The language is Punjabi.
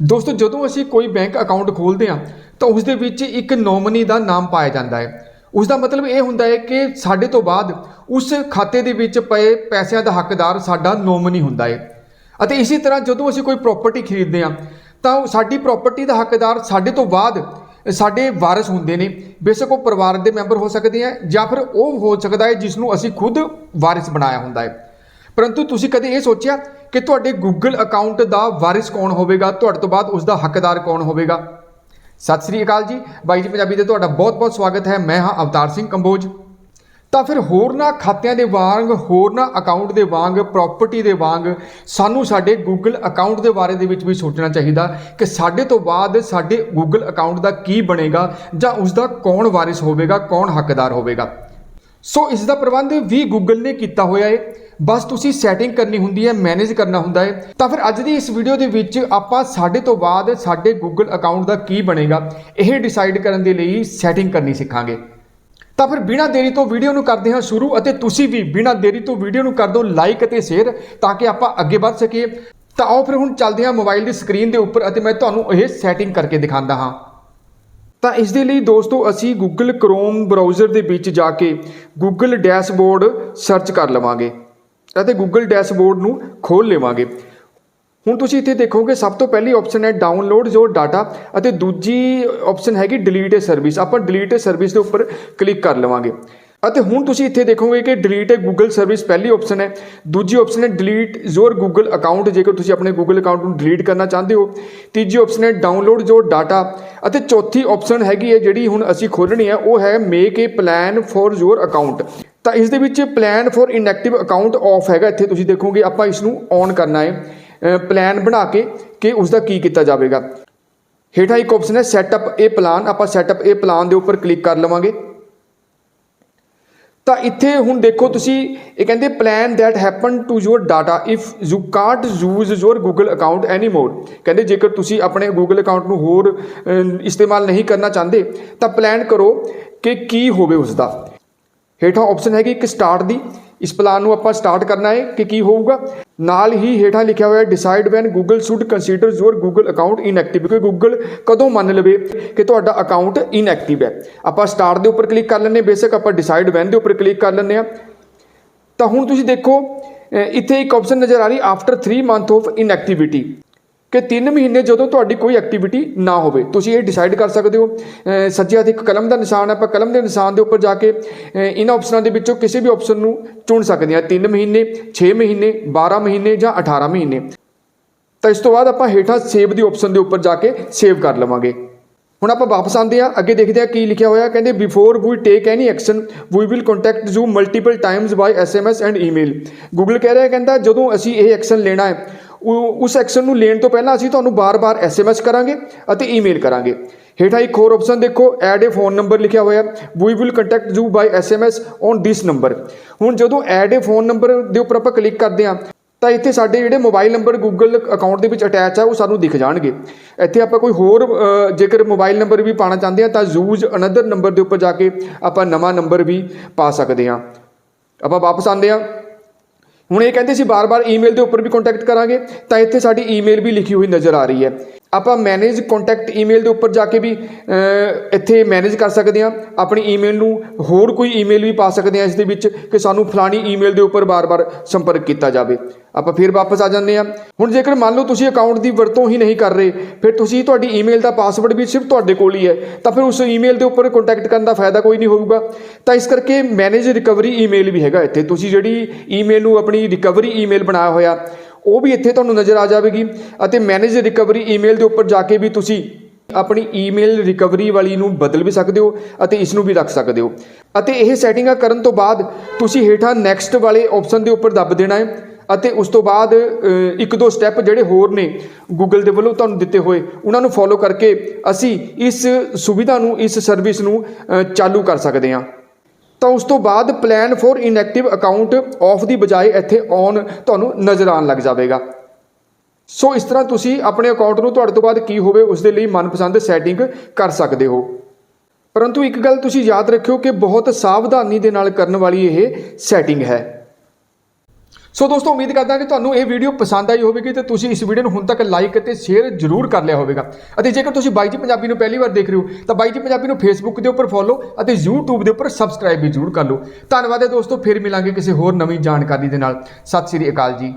ਦੋਸਤੋ, ਜਦੋਂ ਅਸੀਂ ਕੋਈ ਬੈਂਕ ਅਕਾਊਂਟ ਖੋਲ੍ਹਦੇ ਹਾਂ, ਤਾਂ ਉਸ ਦੇ ਵਿੱਚ ਇੱਕ ਨੋਮਨੀ ਦਾ ਨਾਮ ਪਾਇਆ ਜਾਂਦਾ ਹੈ। ਉਸ ਦਾ ਮਤਲਬ ਇਹ ਹੁੰਦਾ ਹੈ ਕਿ ਸਾਡੇ ਤੋਂ ਬਾਅਦ ਉਸ ਖਾਤੇ ਦੇ ਵਿੱਚ ਪਏ ਪੈਸਿਆਂ ਦਾ ਹੱਕਦਾਰ ਸਾਡਾ ਨੋਮਨੀ ਹੁੰਦਾ ਹੈ। ਅਤੇ ਇਸੇ ਤਰ੍ਹਾਂ ਜਦੋਂ ਅਸੀਂ ਕੋਈ ਪ੍ਰਾਪਰਟੀ ਖਰੀਦਦੇ ਹਾਂ, ਤਾਂ ਉਹ ਸਾਡੀ ਪ੍ਰਾਪਰਟੀ ਦਾ ਹੱਕਦਾਰ ਸਾਡੇ ਤੋਂ ਬਾਅਦ ਸਾਡੇ ਵਾਰਿਸ ਹੁੰਦੇ ਨੇ। ਬੇਸ਼ੱਕ ਉਹ ਪਰਿਵਾਰ ਦੇ ਮੈਂਬਰ ਹੋ ਸਕਦੇ ਆ ਜਾਂ ਫਿਰ ਉਹ ਹੋ ਸਕਦਾ ਹੈ ਜਿਸ ਨੂੰ ਅਸੀਂ ਖੁਦ ਵਾਰਿਸ ਬਣਾਇਆ ਹੁੰਦਾ ਹੈ। ਪਰੰਤੂ ਤੁਸੀਂ ਕਦੇ ਇਹ ਸੋਚਿਆ ਕਿ ਤੁਹਾਡੇ Google ਅਕਾਊਂਟ ਦਾ ਵਾਰਿਸ ਕੌਣ ਹੋਵੇਗਾ? ਤੁਹਾਡੇ ਤੋਂ ਬਾਅਦ ਉਸ ਦਾ ਹੱਕਦਾਰ ਕੌਣ ਹੋਵੇਗਾ? ਸਤਿ ਸ੍ਰੀ ਅਕਾਲ ਜੀ। ਬਾਈ ਜੀ ਪੰਜਾਬੀ 'ਤੇ ਤੁਹਾਡਾ ਬਹੁਤ-ਬਹੁਤ ਸਵਾਗਤ ਹੈ। ਮੈਂ ਹਾਂ ਅਵਤਾਰ ਸਿੰਘ ਕੰਬੋਜ। ਤਾਂ ਫਿਰ ਹੋਰਨਾਂ ਖਾਤਿਆਂ ਦੇ ਵਾਂਗ ਹੋਰਨਾਂ ਅਕਾਊਂਟ ਦੇ ਵਾਂਗ ਪ੍ਰਾਪਰਟੀ ਦੇ ਵਾਂਗ ਸਾਨੂੰ ਸਾਡੇ Google ਅਕਾਊਂਟ ਦੇ ਬਾਰੇ ਦੇ ਵਿੱਚ ਵੀ ਸੋਚਣਾ ਚਾਹੀਦਾ ਕਿ ਸਾਡੇ ਤੋਂ ਬਾਅਦ ਸਾਡੇ Google ਅਕਾਊਂਟ ਦਾ ਕੀ ਬਣੇਗਾ ਜਾਂ ਉਸ ਦਾ ਕੌਣ ਵਾਰਿਸ ਹੋਵੇਗਾ, ਕੌਣ ਹੱਕਦਾਰ ਹੋਵੇਗਾ। ਸੋ ਇਸ ਦਾ ਪ੍ਰਬੰਧ ਵੀ Google ਨੇ ਕੀਤਾ ਹੋਇਆ ਹੈ ਬਸ ਤੁਸੀਂ ਸੈਟਿੰਗ ਕਰਨੀ ਹੁੰਦੀ ਹੈ ਮੈਨੇਜ ਕਰਨਾ ਹੁੰਦਾ ਹੈ ਤਾਂ ਫਿਰ ਅੱਜ ਦੀ ਇਸ ਵੀਡੀਓ ਦੇ ਵਿੱਚ ਆਪਾਂ ਸਾਡੇ ਤੋਂ ਬਾਅਦ ਸਾਡੇ Google ਅਕਾਊਂਟ ਦਾ ਕੀ ਬਣੇਗਾ, ਇਹ ਡਿਸਾਈਡ ਕਰਨ ਦੇ ਲਈ ਸੈਟਿੰਗ ਕਰਨੀ ਸਿੱਖਾਂਗੇ। ਤਾਂ ਫਿਰ ਬਿਨਾਂ ਦੇਰੀ ਤੋਂ ਵੀਡੀਓ ਨੂੰ ਕਰਦੇ ਹਾਂ ਸ਼ੁਰੂ ਅਤੇ ਤੁਸੀਂ ਵੀ ਬਿਨਾਂ ਦੇਰੀ ਤੋਂ ਵੀਡੀਓ ਨੂੰ ਕਰ ਦਿਓ ਲਾਈਕ ਅਤੇ ਸ਼ੇਅਰ ਤਾਂ ਕਿ ਆਪਾਂ ਅੱਗੇ ਵੱਧ ਸਕੀਏ। ਤਾਂ ਆਓ ਫਿਰ ਹੁਣ ਚੱਲਦੇ ਹਾਂ ਮੋਬਾਈਲ ਦੀ ਸਕਰੀਨ ਦੇ ਉੱਪਰ ਅਤੇ ਮੈਂ ਤੁਹਾਨੂੰ ਇਹ ਸੈਟਿੰਗ ਕਰਕੇ ਦਿਖਾਉਂਦਾ ਹਾਂ। ਤਾਂ ਇਸ ਦੇ ਲਈ ਦੋਸਤੋ ਅਸੀਂ Google Chrome ਬਰਾਊਜ਼ਰ ਦੇ ਵਿੱਚ ਜਾ ਕੇ Google ਡੈਸ਼ਬੋਰਡ ਸਰਚ ਕਰ ਲਵਾਂਗੇ ਅਤੇ Google ਡੈਸ਼ਬੋਰਡ ਨੂੰ ਖੋਲ ਲਵਾਂਗੇ। ਹੁਣ ਤੁਸੀਂ ਇੱਥੇ ਦੇਖੋਗੇ ਸਭ ਤੋਂ ਪਹਿਲੀ ਆਪਸ਼ਨ ਹੈ ਡਾਊਨਲੋਡ ਜੋ ਡਾਟਾ ਅਤੇ ਦੂਜੀ ਆਪਸ਼ਨ ਹੈਗੀ ਡਿਲੀਟ ਸਰਵਿਸ ਆਪਾਂ ਡਿਲੀਟ ਸਰਵਿਸ ਦੇ ਉੱਪਰ ਕਲਿੱਕ ਕਰ ਲਵਾਂਗੇ। ਅਤੇ ਹੁਣ ਤੁਸੀਂ ਇੱਥੇ ਦੇਖੋਗੇ ਕਿ ਡਿਲੀਟ ਹੈ ਗੂਗਲ ਸਰਵਿਸ ਪਹਿਲੀ ਆਪਸ਼ਨ ਹੈ। ਦੂਜੀ ਆਪਸ਼ਨ ਹੈ ਡਿਲੀਟ ਯੋਰ ਗੂਗਲ ਅਕਾਊਂਟ ਜੇਕਰ ਤੁਸੀਂ ਆਪਣੇ ਗੂਗਲ ਅਕਾਊਂਟ ਨੂੰ ਡਿਲੀਟ ਕਰਨਾ ਚਾਹੁੰਦੇ ਹੋ, ਤੀਜੀ ਆਪਸ਼ਨ ਹੈ ਡਾਊਨਲੋਡ ਜੋ ਡਾਟਾ ਅਤੇ ਚੌਥੀ ਆਪਸ਼ਨ ਹੈਗੀ ਹੈ, ਜਿਹੜੀ ਹੁਣ ਅਸੀਂ ਖੋਲਣੀ ਹੈ, ਉਹ ਹੈ make a plan for your account ਤਾਂ ਇਸ ਦੇ ਵਿੱਚ plan for inactive account of ਹੈਗਾ। ਇੱਥੇ ਤੁਸੀਂ ਦੇਖੋਗੇ, ਆਪਾਂ ਇਸ ਨੂੰ ਔਨ ਕਰਨਾ ਹੈ। ਪਲਾਨ ਬਣਾ ਕੇ ਕਿ ਉਸ ਦਾ ਕੀ ਕੀਤਾ ਜਾਵੇਗਾ। ਹੇਠਾਂ ਇੱਕ ਆਪਸ਼ਨ ਹੈ ਸੈਟਅਪ ਇਹ ਪਲਾਨ ਆਪਾਂ ਸੈਟਅਪ ਇਹ ਪਲਾਨ ਦੇ ਉੱਪਰ ਕਲਿੱਕ ਕਰ ਲਵਾਂਗੇ। ਤਾਂ ਇੱਥੇ ਹੁਣ ਦੇਖੋ ਤੁਸੀਂ, ਇਹ ਕਹਿੰਦੇ plan that happen to your data. If you can't use your google account anymore, ਕਹਿੰਦੇ ਜੇਕਰ ਤੁਸੀਂ ਆਪਣੇ ਗੂਗਲ ਅਕਾਊਂਟ ਨੂੰ ਹੋਰ ਇਸਤੇਮਾਲ ਨਹੀਂ ਕਰਨਾ ਚਾਹੁੰਦੇ, ਤਾਂ ਪਲਾਨ ਕਰੋ ਕਿ ਕੀ ਹੋਵੇ ਉਸ ਦਾ ਹੇਠਾਂ ਆਪਸ਼ਨ ਹੈਗੀ ਇੱਕ ਸਟਾਰਟ ਦੀ। ਇਸ ਪਲਾਨ ਨੂੰ ਆਪਾਂ ਸਟਾਰਟ ਕਰਨਾ ਹੈ ਕਿ ਕੀ ਹੋਊਗਾ। ਨਾਲ ਹੀ ਹੇਠਾਂ ਲਿਖਿਆ ਹੋਇਆ decide when Google should consider your Google account inactive ਕਿ ਗੂਗਲ ਕਦੋਂ ਮੰਨ ਲਵੇ ਕਿ ਤੁਹਾਡਾ ਅਕਾਊਂਟ ਇਨਐਕਟਿਵ ਹੈ। ਆਪਾਂ ਸਟਾਰਟ ਦੇ ਉੱਪਰ ਕਲਿੱਕ ਕਰ ਲੈਂਦੇ ਹਾਂ, ਬੇਸ਼ੱਕ ਆਪਾਂ ਡਿਸਾਈਡ ਵੈਨ ਦੇ ਉੱਪਰ ਕਲਿੱਕ ਕਰ ਲੈਂਦੇ ਹਾਂ। ਤਾਂ ਹੁਣ ਤੁਸੀਂ ਦੇਖੋ ਇੱਥੇ ਇੱਕ ਆਪਸ਼ਨ ਨਜ਼ਰ ਆ ਰਹੀ ਆਫਟਰ 3 ਮੰਥ ਆਫ ਇਨਐਕਟੀਵਿਟੀ ਕਿ 3 ਮਹੀਨੇ ਜਦੋਂ ਤੁਹਾਡੀ ਕੋਈ ਐਕਟੀਵਿਟੀ ਨਾ ਹੋਵੇ ਤੁਸੀਂ ਇਹ ਡਿਸਾਈਡ ਕਰ ਸਕਦੇ ਹੋ। ਅ, ਸੱਜੇ ਹੱਥ ਇੱਕ ਕਲਮ ਦਾ ਨਿਸ਼ਾਨ ਆਪਾਂ ਕਲਮ ਦੇ ਨਿਸ਼ਾਨ ਦੇ ਉੱਪਰ ਜਾ ਕੇ ਇਹਨਾਂ ਆਪਸ਼ਨਾਂ ਦੇ ਵਿੱਚੋਂ ਕਿਸੇ ਵੀ ਆਪਸ਼ਨ ਨੂੰ ਚੁਣ ਸਕਦੇ ਹਾਂ। 3 ਮਹੀਨੇ 6 ਮਹੀਨੇ 12 ਮਹੀਨੇ ਜਾਂ 18 ਮਹੀਨੇ। ਤਾਂ ਇਸ ਤੋਂ ਬਾਅਦ ਆਪਾਂ ਹੇਠਾਂ ਸੇਵ ਦੀ ਆਪਸ਼ਨ ਦੇ ਉੱਪਰ ਜਾ ਕੇ ਸੇਵ ਕਰ ਲਵਾਂਗੇ। ਹੁਣ ਆਪਾਂ ਵਾਪਸ ਆਉਂਦੇ ਆ ਅੱਗੇ ਦੇਖਦੇ ਆ ਕੀ ਲਿਖਿਆ ਹੋਇਆ। ਕਹਿੰਦੇ before we take any action we will contact you multiple times by SMS and email Google ਕਹਿ ਰਿਹਾ ਕਹਿੰਦਾ ਜਦੋਂ ਅਸੀਂ ਇਹ ਐਕਸ਼ਨ ਲੈਣਾ ਹੈ ਉਸ ਐਕਸ਼ਨ ਨੂੰ ਲੈਣ ਤੋਂ ਪਹਿਲਾਂ ਅਸੀਂ ਤੁਹਾਨੂੰ ਬਾਰ-ਬਾਰ ਐਸਐਮਐਸ ਕਰਾਂਗੇ ਅਤੇ ਈਮੇਲ ਕਰਾਂਗੇ। ਹੇਠਾਂ ਇੱਕ ਹੋਰ ਆਪਸ਼ਨ ਦੇਖੋ ਐਡ ਏ ਫੋਨ ਨੰਬਰ ਲਿਖਿਆ ਹੋਇਆ we will contact you by SMS on this number ਹੁਣ ਜਦੋਂ ਐਡ ਏ ਫੋਨ ਨੰਬਰ ਦੇ ਉੱਪਰ ਆਪਾਂ ਕਲਿੱਕ ਕਰਦੇ ਹਾਂ, ਤਾਂ ਇੱਥੇ ਸਾਡੇ ਜਿਹੜੇ ਮੋਬਾਈਲ ਨੰਬਰ ਗੂਗਲ ਅਕਾਊਂਟ ਦੇ ਵਿੱਚ ਅਟੈਚ ਆ, ਉਹ ਸਾਨੂੰ ਦਿਖ ਜਾਣਗੇ। ਇੱਥੇ ਆਪਾਂ ਕੋਈ ਹੋਰ ਜੇਕਰ ਮੋਬਾਈਲ ਨੰਬਰ ਵੀ ਪਾਣਾ ਚਾਹੁੰਦੇ ਆ ਤਾਂ ਯੂਜ਼ ਅਨਦਰ ਨੰਬਰ ਦੇ ਉੱਪਰ ਜਾ ਕੇ ਆਪਾਂ ਨਵਾਂ ਨੰਬਰ ਵੀ ਪਾ ਸਕਦੇ ਹਾਂ। ਆਪਾਂ ਵਾਪਸ ਆਉਂਦੇ ਆ ਹੁਣ ਇਹ ਕਹਿੰਦੇ ਸੀ ਬਾਰ-ਬਾਰ ਈਮੇਲ ਦੇ ਉੱਪਰ ਵੀ ਕੰਟੈਕਟ ਕਰਾਂਗੇ, ਤਾਂ ਇੱਥੇ ਸਾਡੀ ਈਮੇਲ ਵੀ ਲਿਖੀ ਹੋਈ ਨਜ਼ਰ ਆ ਰਹੀ ਹੈ। ਆਪਾਂ ਮੈਨੇਜ ਕੰਟੈਕਟ ਈਮੇਲ ਦੇ ਉੱਪਰ ਜਾ ਕੇ ਵੀ ਇੱਥੇ ਮੈਨੇਜ ਕਰ ਸਕਦੇ ਹਾਂ। ਆਪਣੀ ਈਮੇਲ ਨੂੰ ਹੋਰ ਕੋਈ ਈਮੇਲ ਵੀ ਪਾ ਸਕਦੇ ਹਾਂ ਇਸ ਦੇ ਵਿੱਚ ਕਿ ਸਾਨੂੰ ਫਲਾਣੀ ਈਮੇਲ ਦੇ ਉੱਪਰ ਬਾਰ-ਬਾਰ ਸੰਪਰਕ ਕੀਤਾ ਜਾਵੇ। ਆਪਾਂ ਫਿਰ ਵਾਪਸ ਆ ਜਾਂਦੇ ਹਾਂ। ਹੁਣ ਜੇਕਰ ਮੰਨ ਲਓ ਤੁਸੀਂ ਅਕਾਊਂਟ ਦੀ ਵਰਤੋਂ ਹੀ ਨਹੀਂ ਕਰ ਰਹੇ, ਫਿਰ ਤੁਸੀਂ ਤੁਹਾਡੀ ਈਮੇਲ ਦਾ ਪਾਸਵਰਡ ਵੀ ਸਿਰਫ ਤੁਹਾਡੇ ਕੋਲ ਹੀ ਹੈ, ਤਾਂ ਫਿਰ ਉਸ ਈਮੇਲ ਦੇ ਉੱਪਰ ਕੰਟੈਕਟ ਕਰਨ ਦਾ ਫਾਇਦਾ ਕੋਈ ਨਹੀਂ ਹੋਊਗਾ। ਤਾਂ ਇਸ ਕਰਕੇ ਮੈਨੇਜ ਰਿਕਵਰੀ ਈਮੇਲ ਵੀ ਹੈਗਾ ਇੱਥੇ। ਤੁਸੀਂ ਜਿਹੜੀ ਈਮੇਲ ਨੂੰ ਆਪਣੀ ਰਿਕਵਰੀ ਈਮੇਲ ਬਣਾਇਆ ਹੋਇਆ ਉਹ ਵੀ ਇੱਥੇ ਤੁਹਾਨੂੰ ਨਜ਼ਰ ਆ ਜਾਵੇਗੀ ਅਤੇ ਮੈਨੇਜ ਰਿਕਵਰੀ ਈਮੇਲ ਦੇ ਉੱਪਰ ਜਾ ਕੇ ਵੀ ਤੁਸੀਂ ਆਪਣੀ ਈਮੇਲ ਰਿਕਵਰੀ ਵਾਲੀ ਨੂੰ ਬਦਲ ਵੀ ਸਕਦੇ ਹੋ ਅਤੇ ਇਸ ਨੂੰ ਵੀ ਰੱਖ ਸਕਦੇ ਹੋ। ਅਤੇ ਇਹ ਸੈਟਿੰਗਾਂ ਕਰਨ ਤੋਂ ਬਾਅਦ ਤੁਸੀਂ ਹੇਠਾਂ ਨੈਕਸਟ ਵਾਲੇ ਆਪਸ਼ਨ ਦੇ ਉੱਪਰ ਦੱਬ ਦੇਣਾ ਹੈ ਅਤੇ ਉਸ ਤੋਂ ਬਾਅਦ ਇੱਕ ਦੋ ਸਟੈਪ ਜਿਹੜੇ ਹੋਰ ਨੇ Google ਦੇ ਵੱਲੋਂ ਤੁਹਾਨੂੰ ਦਿੱਤੇ ਹੋਏ, ਉਹਨਾਂ ਨੂੰ ਫੋਲੋ ਕਰਕੇ ਅਸੀਂ ਇਸ ਸੁਵਿਧਾ ਨੂੰ, ਇਸ ਸਰਵਿਸ ਨੂੰ ਚਾਲੂ ਕਰ ਸਕਦੇ ਹਾਂ। ਤਾਂ ਉਸ ਤੋਂ ਬਾਅਦ plan for inactive account of ਦੀ ਬਜਾਏ ਇੱਥੇ ਔਨ ਤੁਹਾਨੂੰ ਨਜ਼ਰ ਆਉਣ ਲੱਗ ਜਾਵੇਗਾ। ਸੋ ਇਸ ਤਰ੍ਹਾਂ ਤੁਸੀਂ ਆਪਣੇ ਅਕਾਊਂਟ ਨੂੰ ਤੁਹਾਡੇ ਤੋਂ ਬਾਅਦ ਕੀ ਹੋਵੇ ਉਸ ਦੇ ਲਈ ਮਨਪਸੰਦ ਸੈਟਿੰਗ ਕਰ ਸਕਦੇ ਹੋ। ਪਰੰਤੂ ਇੱਕ ਗੱਲ ਤੁਸੀਂ ਯਾਦ ਰੱਖਿਓ ਕਿ ਬਹੁਤ ਸਾਵਧਾਨੀ ਦੇ ਨਾਲ ਕਰਨ ਵਾਲੀ ਇਹ ਸੈਟਿੰਗ ਹੈ। ਸੋ ਦੋਸਤੋ, ਉਮੀਦ ਕਰਦਾ ਕਿ ਤੁਹਾਨੂੰ ਇਹ ਵੀਡੀਓ ਪਸੰਦ ਆਈ ਹੋਵੇਗੀ ਤੇ ਤੁਸੀਂ ਇਸ ਵੀਡੀਓ ਨੂੰ ਹੁਣ ਤੱਕ ਲਾਈਕ ਅਤੇ ਸ਼ੇਅਰ ਜ਼ਰੂਰ ਕਰ ਲਿਆ ਹੋਵੇਗਾ। ਅਤੇ ਜੇਕਰ ਤੁਸੀਂ ਬਾਈ ਜੀ ਪੰਜਾਬੀ ਨੂੰ ਪਹਿਲੀ ਵਾਰ ਦੇਖ ਰਹੇ ਹੋ, ਤਾਂ ਬਾਈ ਜੀ ਪੰਜਾਬੀ ਨੂੰ ਫੇਸਬੁੱਕ ਦੇ ਉੱਪਰ ਫੋਲੋ ਅਤੇ YouTube ਦੇ ਉੱਪਰ ਸਬਸਕ੍ਰਾਈਬ ਵੀ ਜ਼ਰੂਰ ਕਰ ਲਓ। ਧੰਨਵਾਦ ਹੈ ਦੋਸਤੋ, ਫਿਰ ਮਿਲਾਂਗੇ ਕਿਸੇ ਹੋਰ ਨਵੀਂ ਜਾਣਕਾਰੀ ਦੇ ਨਾਲ। ਸਤਿ ਸ੍ਰੀ ਅਕਾਲ ਜੀ।